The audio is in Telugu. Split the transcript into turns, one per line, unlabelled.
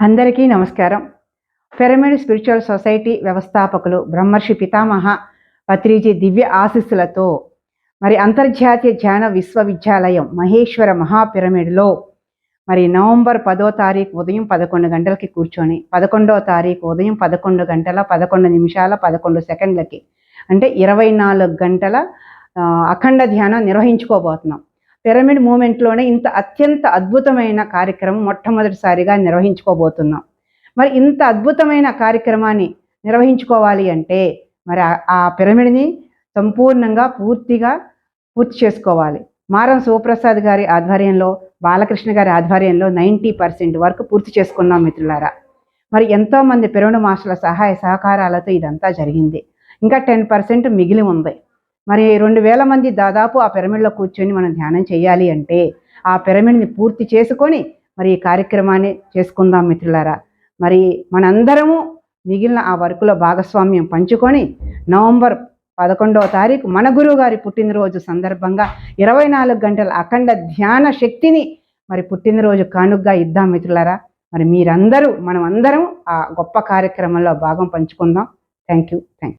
అందరికీ నమస్కారం. పిరమిడ్ స్పిరిచువల్ సొసైటీ వ్యవస్థాపకులు బ్రహ్మర్షి పితామహ పత్రిజీ దివ్య ఆశీస్సులతో మరి అంతర్జాతీయ ధ్యాన విశ్వవిద్యాలయం మహేశ్వర మహాపిరమిడ్లో మరి నవంబర్ పదో తారీఖు ఉదయం పదకొండు గంటలకి కూర్చొని పదకొండో తారీఖు ఉదయం పదకొండు గంటల పదకొండు నిమిషాల పదకొండు సెకండ్లకి అంటే ఇరవై నాలుగు గంటల అఖండ ధ్యానం నిర్వహించుకోబోతున్నాం. పిరమిడ్ మూమెంట్లోనే ఇంత అత్యంత అద్భుతమైన కార్యక్రమం మొట్టమొదటిసారిగా నిర్వహించుకోబోతున్నాం. మరి ఇంత అద్భుతమైన కార్యక్రమాన్ని నిర్వహించుకోవాలి అంటే మరి ఆ- పిరమిడ్ని సంపూర్ణంగా పూర్తిగా పూర్తి చేసుకోవాలి. మారం శివప్రసాద్ గారి ఆధ్వర్యంలో బాలకృష్ణ గారి ఆధ్వర్యంలో నైంటీ పర్సెంట్ వరకు పూర్తి చేసుకున్నాం మిత్రులారా. మరి ఎంతోమంది పిరమిడ్ మాస్టర్ల సహాయ సహకారాలతో ఇదంతా జరిగింది. ఇంకా టెన్ పర్సెంట్ మిగిలి ఉంది. మరి రెండు వేల మంది దాదాపు ఆ పిరమిడ్లో కూర్చొని మనం ధ్యానం చేయాలి అంటే ఆ పిరమిడ్ని పూర్తి చేసుకొని మరి ఈ కార్యక్రమాన్ని చేసుకుందాం మిత్రులారా. మరి మనందరము మిగిలిన ఆ వర్కులో భాగస్వామ్యం పంచుకొని నవంబర్ పదకొండవ తారీఖు మన గురువు గారి పుట్టినరోజు సందర్భంగా ఇరవై నాలుగు గంటల అఖండ ధ్యాన శక్తిని మరి పుట్టినరోజు కానుగ్గా ఇద్దాం మిత్రులారా. మరి మీరందరూ మనం అందరం ఆ గొప్ప కార్యక్రమంలో భాగం పంచుకుందాం. Thank you thank